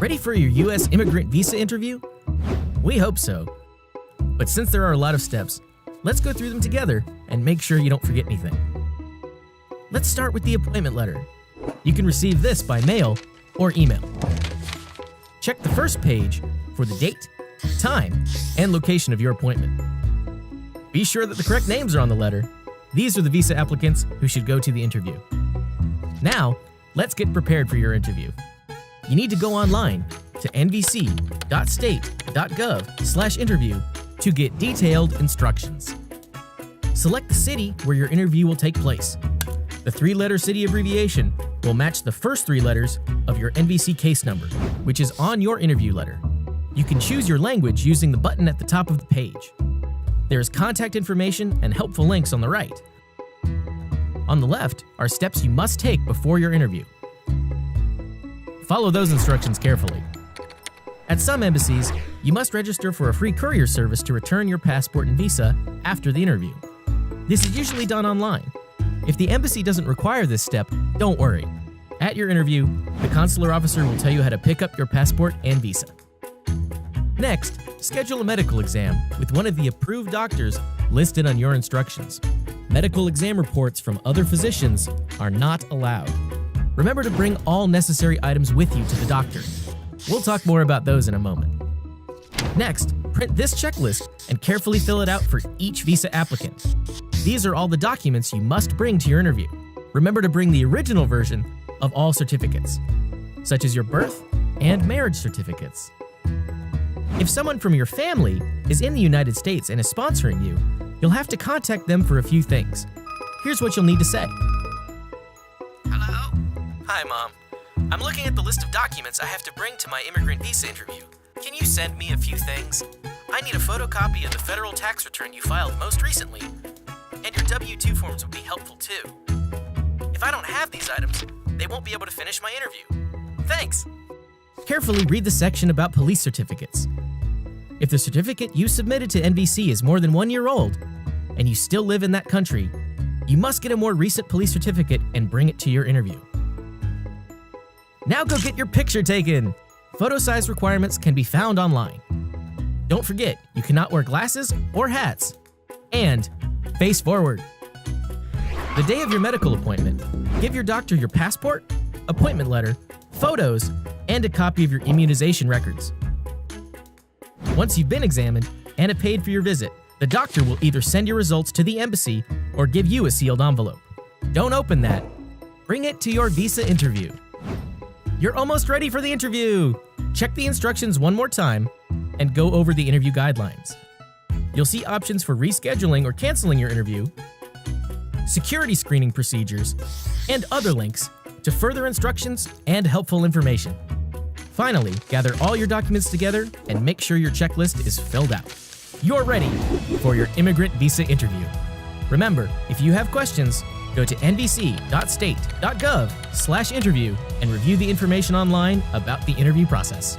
Ready for your U.S. immigrant visa interview? We hope so. But since there are a lot of steps, let's go through them together and make sure you don't forget anything. Let's start with the appointment letter. You can receive this by mail or email. Check the first page for the date, time, and location of your appointment. Be sure that the correct names are on the letter. These are the visa applicants who should go to the interview. Now, let's get prepared for your interview. You need to go online to nvc.state.gov/interview to get detailed instructions. Select the city where your interview will take place. The three-letter city abbreviation will match the first three letters of your NVC case number, which is on your interview letter. You can choose your language using the button at the top of the page. There is contact information and helpful links on the right. On the left are steps you must take before your interview. Follow those instructions carefully. At some embassies, you must register for a free courier service to return your passport and visa after the interview. This is usually done online. If the embassy doesn't require this step, don't worry. At your interview, the consular officer will tell you how to pick up your passport and visa. Next, schedule a medical exam with one of the approved doctors listed on your instructions. Medical exam reports from other physicians are not allowed. Remember to bring all necessary items with you to the doctor. We'll talk more about those in a moment. Next, print this checklist and carefully fill it out for each visa applicant. These are all the documents you must bring to your interview. Remember to bring the original version of all certificates, such as your birth and marriage certificates. If someone from your family is in the United States and is sponsoring you, you'll have to contact them for a few things. Here's what you'll need to say? Hi, Mom. I'm looking at the list of documents I have to bring to my immigrant visa interview. Can you send me a few things? I need a photocopy of the federal tax return you filed most recently, and your W 2 forms would be helpful too. If I don't have these items, they won't be able to finish my interview. Thanks! Carefully read the section about police certificates. If the certificate you submitted to NVC is more than one year old, and you still live in that country, you must get a more recent police certificate and bring it to your interview. Now go get your picture taken! Photo size requirements can be found online. Don't forget, you cannot wear glasses or hats. And face forward. The day of your medical appointment, give your doctor your passport, appointment letter, photos, and a copy of your immunization records. Once you've been examined and have paid for your visit, the doctor will either send your results to the embassy or give you a sealed envelope. Don't open that. Bring it to your visa interview. You're almost ready for the interview. Check the instructions one more time and go over the interview guidelines. You'll see options for rescheduling or canceling your interview, security screening procedures, and other links to further instructions and helpful information. Finally, gather all your documents together and make sure your checklist is filled out. You're ready for your immigrant visa interview. Remember, if you have questions, go to nvc.state.gov/interview and review the information online about the interview process.